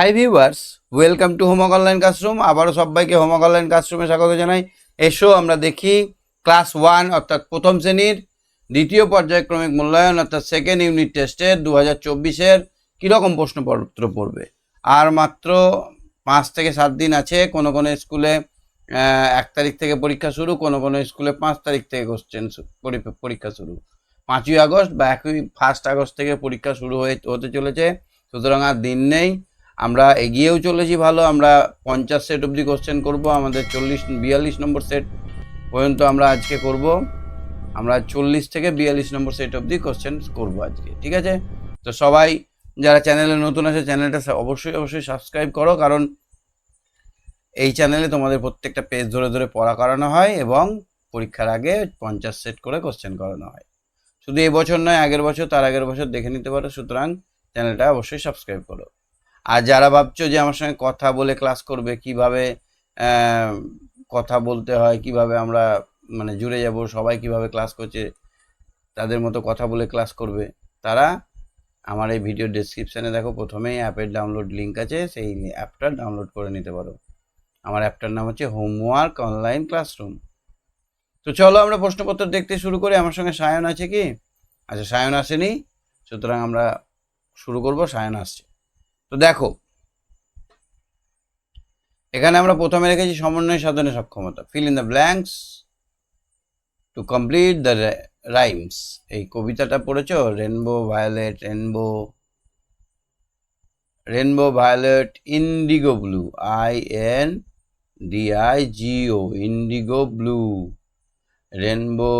Hi viewers welcome to homework online classroom আবারও সবাইকে homework online ক্লাসরুমে স্বাগত জানাই। এসো আমরা দেখি ক্লাস ওয়ান অর্থাৎ প্রথম শ্রেণির দ্বিতীয় পর্যায়ক্রমিক মূল্যায়ন, অর্থাৎ সেকেন্ড ইউনিট টেস্টের দু হাজার চব্বিশের কীরকম প্রশ্নপত্র পড়বে? আর মাত্র পাঁচ থেকে সাত দিন আছে, কোনো কোনো স্কুলে এক তারিখ থেকে পরীক্ষা শুরু, কোনো কোনো স্কুলে পাঁচ তারিখ থেকে কোশ্চেন পরীক্ষা শুরু। পাঁচই আগস্ট বা একই ফার্স্ট আগস্ট থেকে পরীক্ষা শুরু হয়ে, হতে চলেছে, সুতরাং আর দিন নেই। আমরা এগিয়েও চলেছি ভালো, আমরা পঞ্চাশ সেট অবধি কোশ্চেন করব, আমাদের চল্লিশ, বিয়াল্লিশ নম্বর সেট পর্যন্ত আমরা আজকে করব। আমরা চল্লিশ থেকে বিয়াল্লিশ নম্বর সেট অবধি কোশ্চেন করব আজকে, ঠিক আছে? তো সবাই যারা চ্যানেলে নতুন আছে চ্যানেলটা অবশ্যই অবশ্যই সাবস্ক্রাইব করো, কারণ এই চ্যানেলে তোমাদের প্রত্যেকটা পেজ ধরে ধরে পড়া করানো হয় এবং পরীক্ষার আগে পঞ্চাশ সেট করে কোশ্চেন করানো হয়। শুধু এবছর নয়, আগের বছর, তার আগের বছর দেখে নিতে পারো, সুতরাং চ্যানেলটা অবশ্যই সাবস্ক্রাইব করো। আর যারা ভাবছ যে আমার সঙ্গে কথা বলে ক্লাস করবে, কীভাবে কথা বলতে হয়, কীভাবে আমরা মানে জুড়ে যাব, সবাই কীভাবে ক্লাস করছে, তাদের মতো কথা বলে ক্লাস করবে, তারা আমার এই ভিডিও ডেসক্রিপশানে দেখো প্রথমেই অ্যাপের ডাউনলোড লিঙ্ক আছে, সেই অ্যাপটা ডাউনলোড করে নিতে পারো। আমার অ্যাপটার নাম হচ্ছে হোমওয়ার্ক অনলাইন ক্লাসরুম তো চলো আমরা প্রশ্নপত্র দেখতে শুরু করি, আমার সঙ্গে সায়ন আছে কি? আচ্ছা সায়ন আসেনি, সুতরাং আমরা শুরু করব, সায়ন আসছে। তো দেখো, এখানে আমরা প্রথমে রেখেছি সমন্বয় সাধনে সক্ষমতা। Fill in the blanks to complete the rhymes এই কবিতাটা পড়েছো? Rainbow violet rainbow rainbow violet indigo blue I N D I G O indigo blue rainbow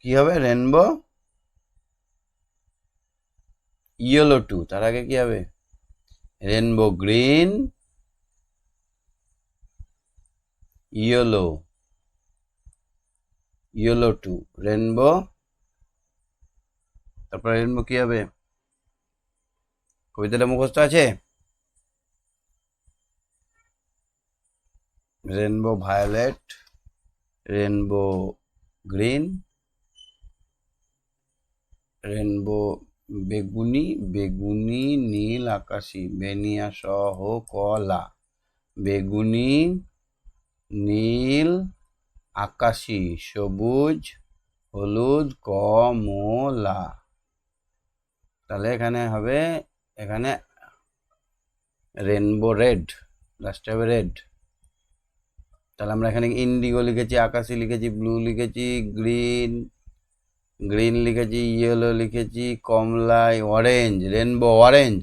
কি হবে? রেনবো ইয়েলো টু তার আগে কি হবে? Rainbow green yellow yellow to rainbow তারপরে রেনবো কি হবে? কবিতাটা মুখস্থ আছে? Rainbow violet rainbow green rainbow বেগুনি বেগুনি, নীল আকাশি, বেনিয়া সহ কলা। বেগুনি, নীল আকাশি, সবুজ, হলুদ কমলা তাহলে এখানে হবে, এখানে রেনবো রেড লাস্টে হবে রেড তাহলে আমরা এখানে ইন্ডিগো লিখেছি, আকাশি লিখেছি ব্লু লিখেছি গ্রিন গ্রিন লিখেছি, ইয়েলো লিখেছি, কমলা, orange, rainbow orange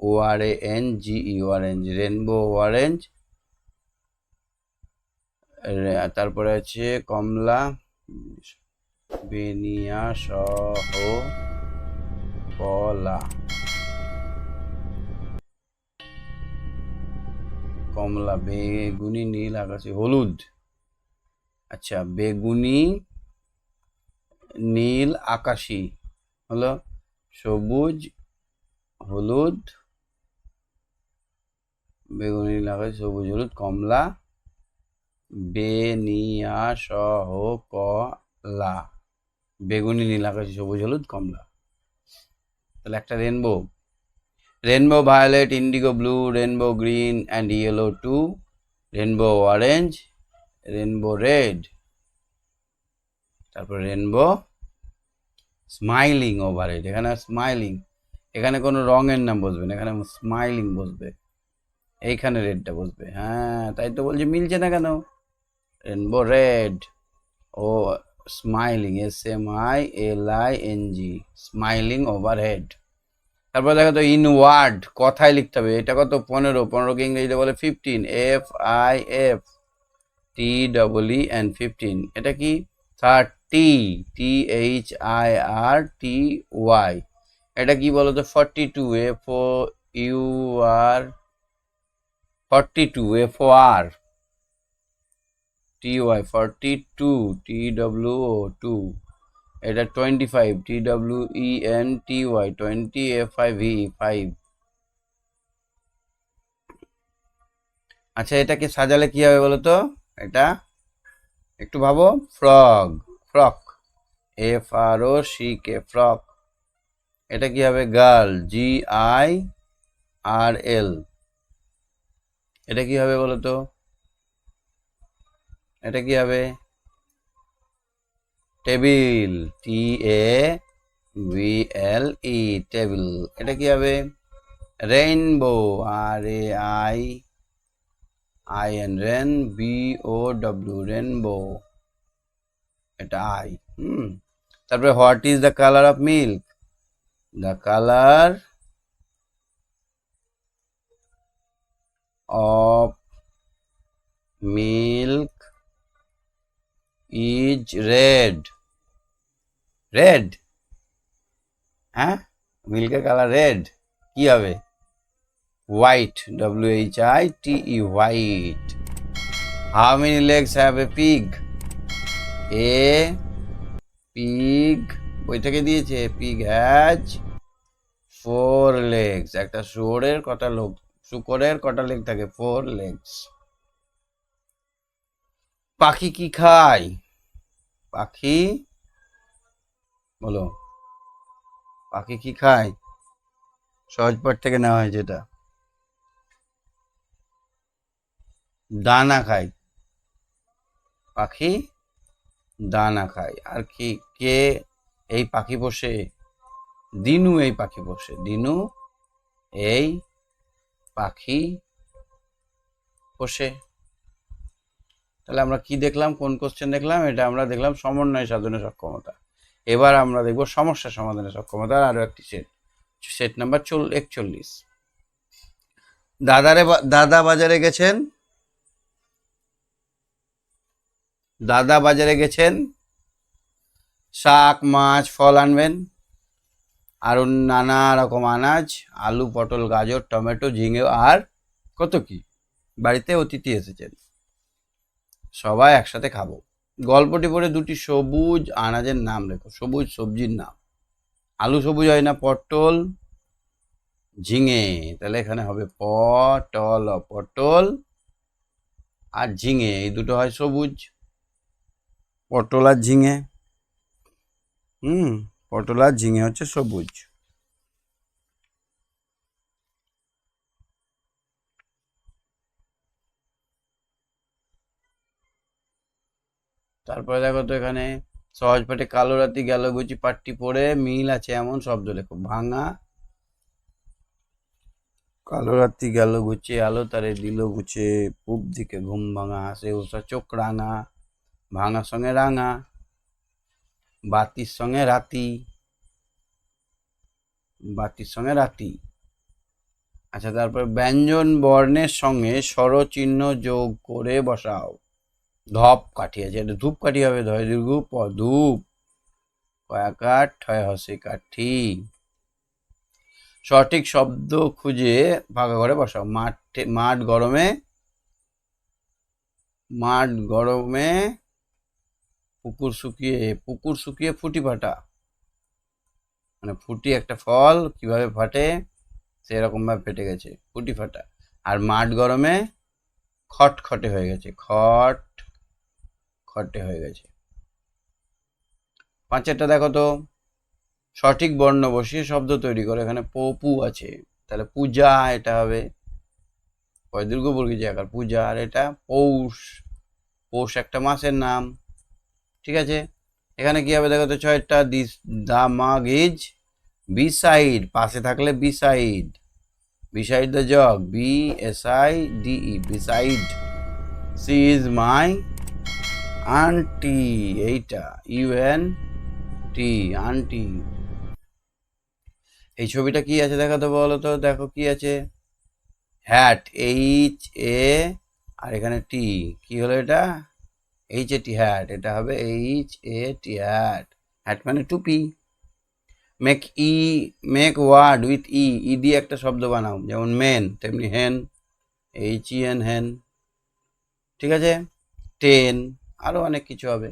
O R A N G E orange rainbow orange তারপরে আছে কমলা, বেনিয়া সহ কলা। কমলা, বেগুনি, নীল, আকাশি, হলুদ। আচ্ছা বেগুনি নীল আকাশি। হলো সবুজ, হলুদ, বেগুনি আকাশি সবুজ, হলুদ, কমলা বেনিয়া সহ কলা বেগুনি, নীল আকাশি, সবুজ, হলুদ, কমলা। তাহলে একটা rainbow rainbow violet indigo blue rainbow green and yellow to rainbow orange rainbow red তারপর রেনবো স্মাইলিং ওভার হেড এখানে স্মাইলিং এখানে কোনো রঙের নাম বসবে না, এখানে স্মাইলিং বসবে, এইখানে রেডটা বসবে হ্যাঁ তাই তো বলছি, মিলছে না কেন? Rainbow red O smiling S M I L I N G smiling over head তারপর দেখো তো ইনওয়ার্ড কথায় লিখতে হবে, এটা কত? পনেরো পনেরোকে ইংরেজিতে বলে fifteen F I F T double E N fifteen এটা কি? Thirty T T H I R T Y এটা কি বলতো? Forty two F O U R forty two F O R T Y forty two T W O two এটা twenty five T W E N T Y twenty F I V five আচ্ছা এটাকে সাজালে কি হবে বলো তো এটা একটু ভাবো frog frock. F R O C K, frock. এটা কি হবে? Girl, G I R L. এটা কি হবে বলো তো? এটা কি হবে? Table, T A B L E, table. এটা কি হবে? Rainbow, R A I I N rain B O W rainbow এটা আই হুম তারপরে what is the colour of milk the colour of milk is red. Red? হ্যাঁ মিল্কের colour red কি হবে? White W H I T E white how many legs have a pig a pig বই থেকে দিয়েছে pig has four legs একটা শুয়োরের, কটা লোক, শুকরের কটা লেগ থাকে? ফোর লেগস পাখি কি খায়? পাখি, বলো। পাখি কি খায়? সহজ পাঠ থেকে নেওয়া হয়েছে এটা দানা খায়। পাখি দানা খায়। আর কি, কে এই পাখি পোষে দিনু এই পাখি পোষে দিনু এই পাখি পোষে তাহলে আমরা কি দেখলাম? কোন কোশ্চেন দেখলাম? এটা আমরা দেখলাম সমন্বয় সাধনের সক্ষমতা। এবার আমরা দেখব সমস্যা সমাধানের সক্ষমতার আরও একটি সেট সেট নাম্বার চল, একচল্লিশ। দাদারে দাদা বাজারে গেছেন? দাদা বাজারে গেছেন, শাক, মাছ, ফল আনবেন আরও নানা রকম আনাজ, আলু, পটল, গাজর, টমেটো, ঝিঙে আর কত কি? বাড়িতে অতিথি এসেছেন। সবাই একসাথে খাব। গল্পটি পড়ে দুটি সবুজ আনাজের নাম লেখো। সবুজ সবজির নাম। আলু সবুজ হয় না, পটল, ঝিঙে। তাহলে এখানে হবে পটল পটল আর ঝিঙে। এই দুটো হয় সবুজ। পটল আর ঝিঙে। হুম, পটল আর ঝিঙে হচ্ছে সবুজ। তারপরে দেখো তো এখানে সহজ পাঠে কালো রাতি, গেল গুচি পাটটি পড়ে মিল আছে এমন শব্দ লেখো, ভাঙা। কালো রাত্রি গেল গুছে আলো তারে দিল গুছে, পূব দিকে ঘুম ভাঙা সে ওষা চোখ রাঙা। ভাঙা সঙ্গে রাঙা, বাতির সঙ্গে রাতি, বাতির সঙ্গে রাতি। আচ্ছা তারপর ব্যঞ্জন বর্ণের সঙ্গে স্বরচিহ্ন যোগ করে বসাও। ধপ কাঠি আছে এটা ধূপ কাঠি হবে, ধয় দীর্ঘ প, ধূপ। কয়াকার ঠয় হসে কাঠি। সঠিক শব্দ খুঁজে ফাঁকা করে বসাও। মাঠে, মাঠ গরমে মাঠ গরমে পুকুর শুকিয়ে পুকুর শুকিয়ে ফুটি ফাটা মানে ফুটি একটা ফল কীভাবে ফাটে, সেরকমভাবে ফেটে গেছে, ফুটি ফাটা। আর মাঠ গরমে খটখটে হয়ে গেছে, খট খটে হয়ে গেছে। পাঁচেরটা দেখো তো, সঠিক বর্ণ বসিয়ে শব্দ তৈরি করে, এখানে পপু আছে। তাহলে পূজা এটা হবে দীর্ঘবর্গী জায়গার পূজা। আর এটা পৌষ পৌষ একটা মাসের নাম। ঠিক আছে? এখানে কি হবে দেখো তো ছয়টা দিস, দা মাগ ইজ বি সাইড পাশে থাকলে beside be beside the jug, B, S, I, D, E, beside. She is my aunty, এইটা, ইউ, এন, টি, আন্টি। এই ছবিটা কি আছে দেখো তো বলো তো, দেখো কি আছে? হ্যাট, এইচ, এ, আর এখানে টি, কি হলো এটা? এইচ এ টি হ্যাট এটা হবে H A T hat hat মানে টুপি। Make E make word with E E দিয়ে একটা শব্দ বানাও, যেমন মেন তেমনি হেন এইচ ই এন হেন ঠিক আছে? টেন আরও অনেক কিছু হবে।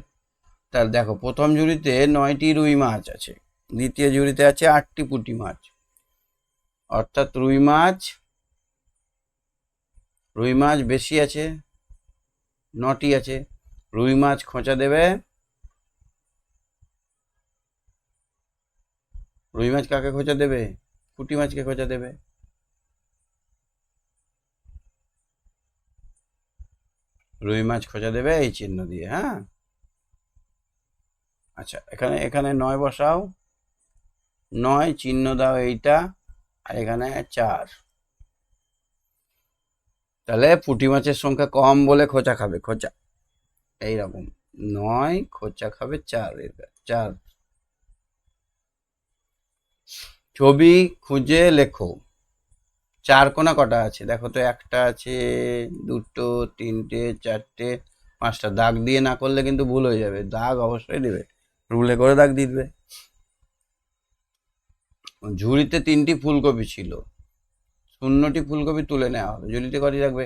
তাহলে দেখো, প্রথম ঝুড়িতে নয়টি রুই মাছ আছে, দ্বিতীয় ঝুড়িতে আছে আটটি পুঁটি মাছ। অর্থাৎ রুই মাছ রুই মাছ বেশি আছে, নটি আছে। রুই মাছ খোঁচা দেবে। রুই মাছ কাকে খোঁচা দেবে? পুঁটি মাছকে খোঁচা দেবে। রুই মাছ খোঁচা দেবে এই চিহ্ন দিয়ে হ্যাঁ? আচ্ছা এখানে এখানে নয় বসাও। নয়, চিহ্ন দাও এইটা, আর এখানে চার। তাহলে পুঁটি মাছের সংখ্যা কম বলে খোঁচা খাবে, খোঁচা। এইরকম। নয় খোঁচা খাবে চার চার। ছবি খুঁজে লেখো। চার কোনা কটা আছে? দেখো তো, একটা আছে, দুটো, তিনটে, চারটে, পাঁচটা। দাগ দিয়ে না করলে কিন্তু ভুল হয়ে যাবে। দাগ অবশ্যই দেবে। রুলে করে দাগ দিয়ে দেবে। ঝুড়িতে তিনটি ফুলকপি ছিল। শূন্যটি ফুলকপি তুলে নেওয়া হবে। ঝুড়িতে কটি থাকবে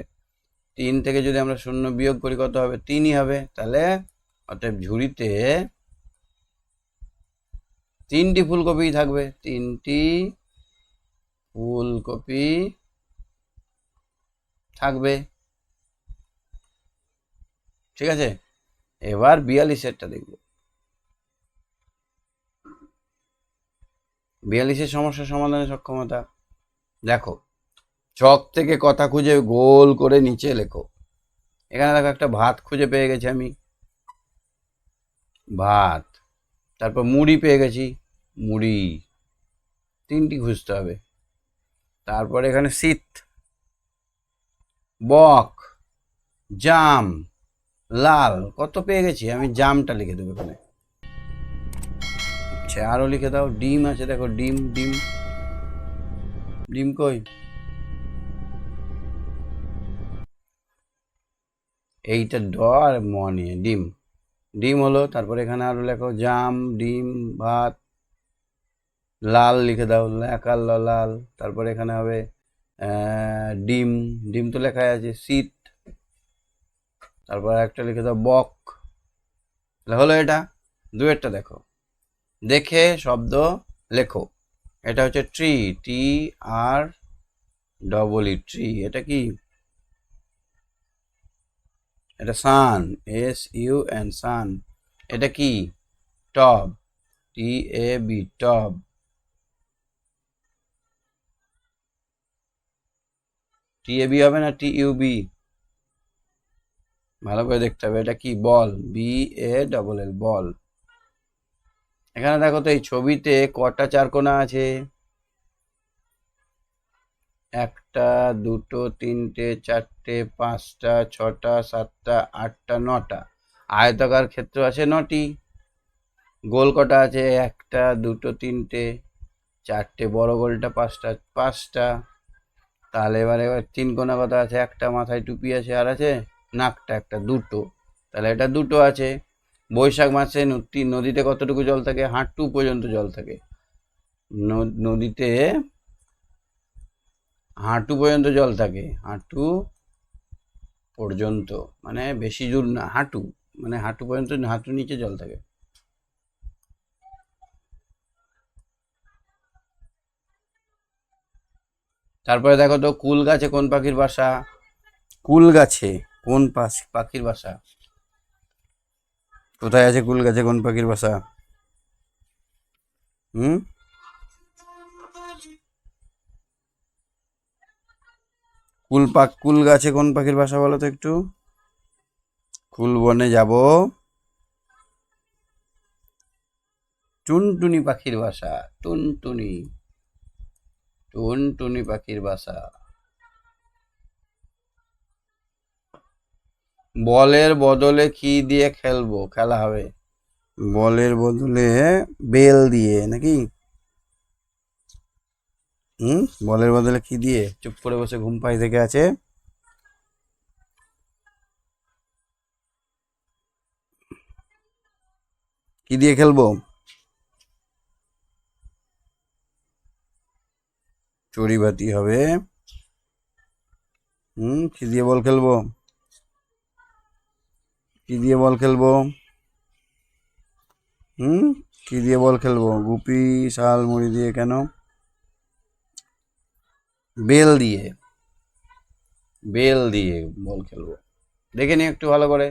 তিন থেকে যদি আমরা শূন্য বিয়োগ করি, কত হবে? তিনই হবে। তাহলে অতএব ঝুড়িতে তিনটি ফুলকপি থাকবে। তিনটি ফুলকপি থাকবে। ঠিক আছে? এবার বিয়াল্লিশেরটা দেখব। বিয়াল্লিশের সমস্যা সমাধানের সক্ষমতা। দেখো চক থেকে কথা খুঁজে গোল করে নিচে লেখো। এখানে দেখো একটা ভাত খুঁজে পেয়ে গেছি আমি। ভাত। তারপর মুড়ি পেয়ে গেছি। মুড়ি। তিনটি খুঁজতে হবে। তারপর এখানে শীত। বক। জাম। লাল। কত পেয়ে গেছি? আমি জামটা লিখে দেবো এখানে। আচ্ছা আরও লিখে দাও। ডিম আছে, দেখো, ডিম ডিম। ডিম কই? এইটা ড আর ম নিয়ে, ডিম। ডিম হলো, তারপর এখানে আরও লেখো, জাম, ডিম, ভাত, লাল লিখে দাও একাল লাল তারপর এখানে হবে ডিম। ডিম তো লেখাই আছে শীত তারপর একটা লিখে দাও, বক। হলো এটা, দুয়েরটা দেখো। দেখে, শব্দ, লেখো। এটা হচ্ছে tree, T R double E, tree. এটা কি? এটা sun S U N sun এটা কি? টব টি A B tub T A B হবে না টি ইউ বি ভালো করে দেখতে হবে, এটা কি? বল বি এ ডবল এল বল এখানে দেখো তো এই ছবিতে কটা চারকোনা আছে? একটা, দুটো, তিনটে, চারটে, পাঁচটা, ছটা, সাতটা, আটটা, নটা। আয়তাকার ক্ষেত্র আছে নটি। গোল কটা আছে? একটা, দুটো, তিনটে, চারটে, বড় গোলটা পাঁচটা পাঁচটা। তাহলে এবার এবার তিন কোনা কথা আছে, একটা মাথায় টুপি আছে আর আছে নাকটা, একটা, দুটো। তাহলে এটা দুটো আছে। বৈশাখ মাসে নদী নদীতে কতটুকু জল থাকে? হাঁটু পর্যন্ত জল থাকে। নদীতে হাঁটু পর্যন্ত জল থাকে হাঁটু পর্যন্ত মানে বেশি দূর না হাঁটু মানে হাঁটু পর্যন্ত হাঁটু নিচে জল থাকে। তারপরে দেখো তো কুল গাছে কোন পাখির বাসা? কুল গাছে কোন পাখির বাসা। কোথায় আছে কুল গাছে কোন পাখির বাসা? হুম? কুল পাক, কুল গাছে কোন পাখির বাসা বলো তো একটু? কুল বনে যাব। টুনটুনি পাখির বাসা, টুনটুনি। টুনটুনি পাখির বাসা। বলের বদলে কি দিয়ে খেলব? খেলা হবে। বলের বদলে বেল দিয়ে, নাকি? বলের বদলে কি দিয়ে? চুপ করে বসে ঘুম পাই থেকে আছে। কি দিয়ে খেলব? চড়িবাতি হবে। হুম? কি দিয়ে বল খেলব? কি দিয়ে বল খেলব? হুম? কি দিয়ে বল খেলব? গুপি, শাল, মুড়ি দিয়ে কেন? বেল দিয়ে বেল দিয়ে বল খেলব। দেখে নি একটু ভালো করে।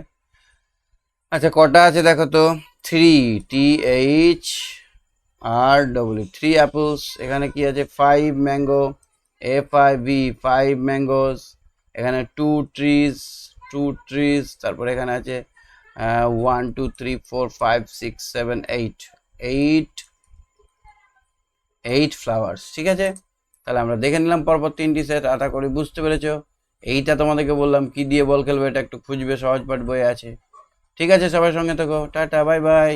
আচ্ছা কটা আছে দেখো তো? Three T H R W three apples এখানে কি আছে? Five mango F I V five mangoes এখানে টু ট্রিজ টু ট্রিজ তারপরে এখানে আছে one two three four five six seven eight eight eight flowers ঠিক আছে? তাহলে আমরা দেখে নিলাম, পরপর তিনটি সেট আটা করি বুঝতে পেরেছ। এইটা তোমাদেরকে বললাম, কি দিয়ে বল খেলবে এটা একটু খুঁজবে, সহজ পাঠ বই আছে। ঠিক আছে সবার সঙ্গে থেকো। Tata bye bye